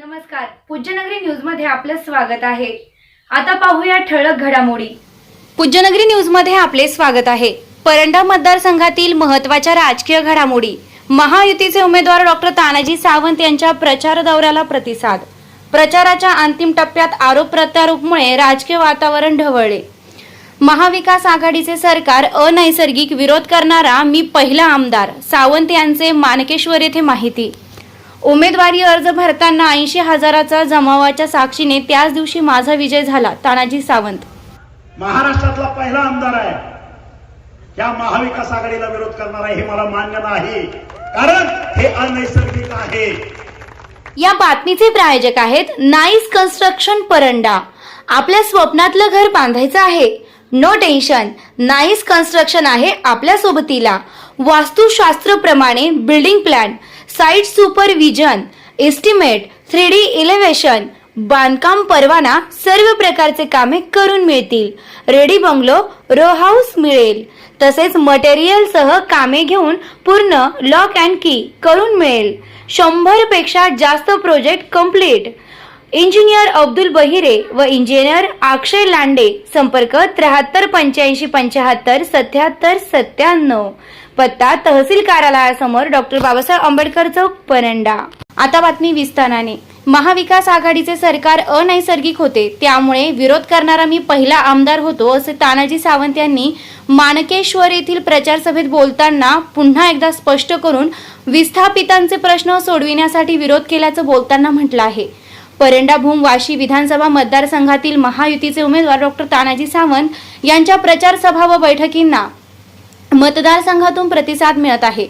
नमस्कार. पूज्यनगरी न्यूजमध्ये आपलं स्वागत आहे. आता पाहूया ठळक घडामोडी. पूज्यनगरी न्यूजमध्ये आपले स्वागत आहे. परंडा मतदारसंघातील महत्त्वाच्या राजकीय घडामोडी. महायुतीचे उमेदवार डॉक्टर तानाजी सावंत यांच्या प्रचार दौऱ्याला प्रतिसाद. प्रचाराच्या अंतिम टप्प्यात आरोप प्रत्यारोपमुळे राजकीय वातावरण ढवळले. महाविकास आघाडीचे सरकार अनैसर्गिक विरोध करणारा मी पहिला आमदार सावंत यांचे मानकेश्वर येथे माहिती. उमेदवारी अर्ज भरताना ऐंशी हजाराचा जमावाच्या साक्षीने त्याच दिवशी माझा विजय झाला तानाजी सावंत. महाराष्ट्रातला पहिला आमदार आहे. या महाविकास आघाडीला विरोध करणार आहे हे मला मान्य नाही. कारण हे अनैसर्गिक आहे. या बातमीचे प्रायोजक आहेत नाईस कन्स्ट्रक्शन परंडा. आपल्या स्वप्नातलं घर बांधायचं आहे. नो टेन्शन नाईस कन्स्ट्रक्शन आहे आपल्या सोबतीला वास्तुशास्त्रप्रमाणे building plan site supervision estimate three D elevation बांधकाम परवाना सर्व प्रकारचे कामे करून मिळतील. रेडी बंगलो रो हाऊस मिळेल. तसेच मटेरियलसह कामे घेऊन पूर्ण लॉक अँड की करून मिळेल. शंभरपेक्षा जास्त प्रोजेक्ट कंप्लीट इंजिनियर अब्दुल बहिरे व इंजिनियर अक्षय लांडे संपर्क त्र्याहत्तर पंच्याऐंशी पंच्याहत्तर सत्याहत्तर सत्त्याण्णव. पत्ता तहसील कार्यालयासमोर डॉक्टर बाबासाहेब आंबेडकर चौक परंडा आता बातमी विस्ताराने. महाविकास आघाडीचे सरकार अनैसर्गिक होते त्यामुळे विरोध करणारा मी पहिला आमदार होतो असे तानाजी सावंत यांनी मानकेश्वर येथील प्रचार सभेत बोलताना पुन्हा एकदा स्पष्ट करून विस्थापितांचे प्रश्न सोडविण्यासाठी विरोध केल्याचं बोलताना म्हटलं आहे. परंडा भूम वाशी विधानसभा मतदारसंघातील महायुतीचे उमेदवार डॉक्टर तानाजी सावंत यांच्या प्रचार सभा व बैठकींना मतदारसंघातून प्रतिसाद मिळत आहे.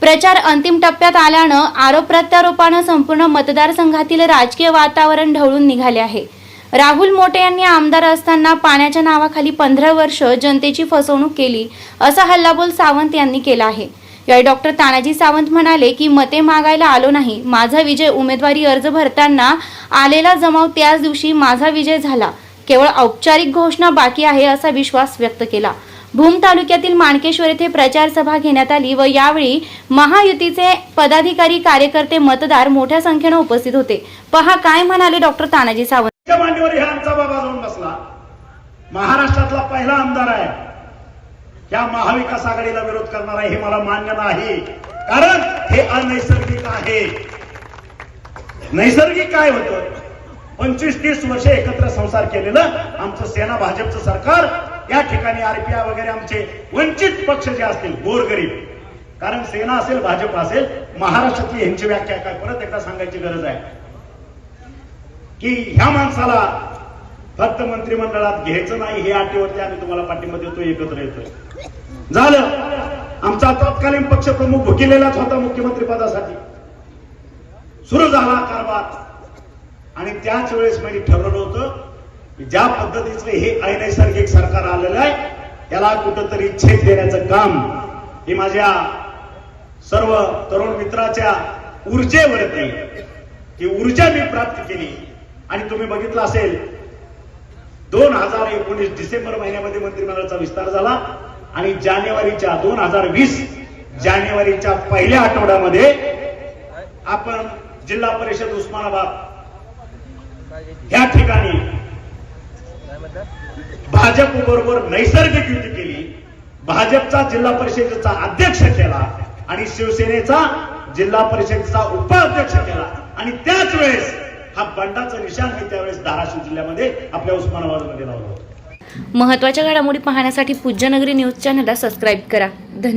प्रचार अंतिम टप्प्यात आल्यानं आरोप प्रत्यारोपानं संपूर्ण मतदारसंघातील राजकीय वातावरण ढवळून निघाले आहे. राहुल मोटे यांनी आमदार असताना पाण्याच्या नावाखाली पंधरा वर्ष जनतेची फसवणूक केली असा हल्लाबोल सावंत यांनी केला आहे. यावेळी डॉक्टर तानाजी सावंत म्हणाले की मते मागायला आलो नाही माझा विजय उमेदवारी अर्ज भरताना आलेला जमाव त्याच दिवशी माझा विजय झाला. केवळ औपचारिक घोषणा बाकी आहे असा विश्वास व्यक्त केला. भूम तालुक्यातील माणकेश्वर येथे प्रचार सभा घेण्यात आली व यावेळी महायुतीचे पदाधिकारी कार्यकर्ते मतदार मोठ्या संख्येने उपस्थित होते. पहा काय म्हणाले डॉक्टर तानाजी सावंत. बसला. महाराष्ट्रातला पहिला आमदार आहे. या महाविकास आघाडीला विरोध करणार आहे हे मला मान्य नाही. कारण हे अनैसर्गिक आहे. नैसर्गिक काय होतं? पंचवीस तीस वर्ष एकत्र संसार केलेलं आमचं सेना भाजपचं सरकार या ठिकाणी आरपीआय वगैरे आमचे वंचित पक्ष जे असतील गोरगरीब कारण सेना असेल भाजप असेल महाराष्ट्रातली यांची व्याख्या काय? परत एकदा सांगायची गरज आहे. की ह्या माणसाला फक्त मंत्रिमंडळात घ्यायचं नाही हे अटीवरती आम्ही तुम्हाला पाठिंबा देतो एकत्र येतोय. झालं. आमचा तत्कालीन पक्ष प्रमुख भुकिलेलाच होता मुख्यमंत्री पदासाठी. सुरू झाला कारभार. आणि त्याच वेळेस मी ठरवलं होतं की ज्या पद्धतीचं हे अनैसर्गिक सरकार आलेलं आहे त्याला कुठंतरी छेद देण्याचं काम हे माझ्या सर्व तरुण मित्राच्या ऊर्जेवरती ही ऊर्जा मी प्राप्त केली. आणि तुम्ही बघितलं असेल दोन हजार एकोणीस डिसेंबर महिन्यामध्ये मंत्रिमंडळाचा विस्तार झाला आणि जानेवारीच्या दोन हजार वीस जानेवारीच्या पहिल्या आठवड्यामध्ये आपण जिल्हा परिषद उस्मानाबाद या ठिकाणी भाजप बरोबर नैसर्गिक युती केली. भाजपचा जिल्हा परिषदेचा अध्यक्ष केला आणि शिवसेनेचा जिल्हा परिषदेचा उपाध्यक्ष केला. आणि त्याच वेळेस हा बंडाचं निशाण हे त्यावेळेस धाराशिव जिल्ह्यामध्ये आपल्या उस्मानाबादमध्ये लावलं महत्त्वाच्या घडामोडी पाहण्यासाठी पूज्यनगरी न्यूज चॅनलला सबस्क्राईब करा. धन्यवाद.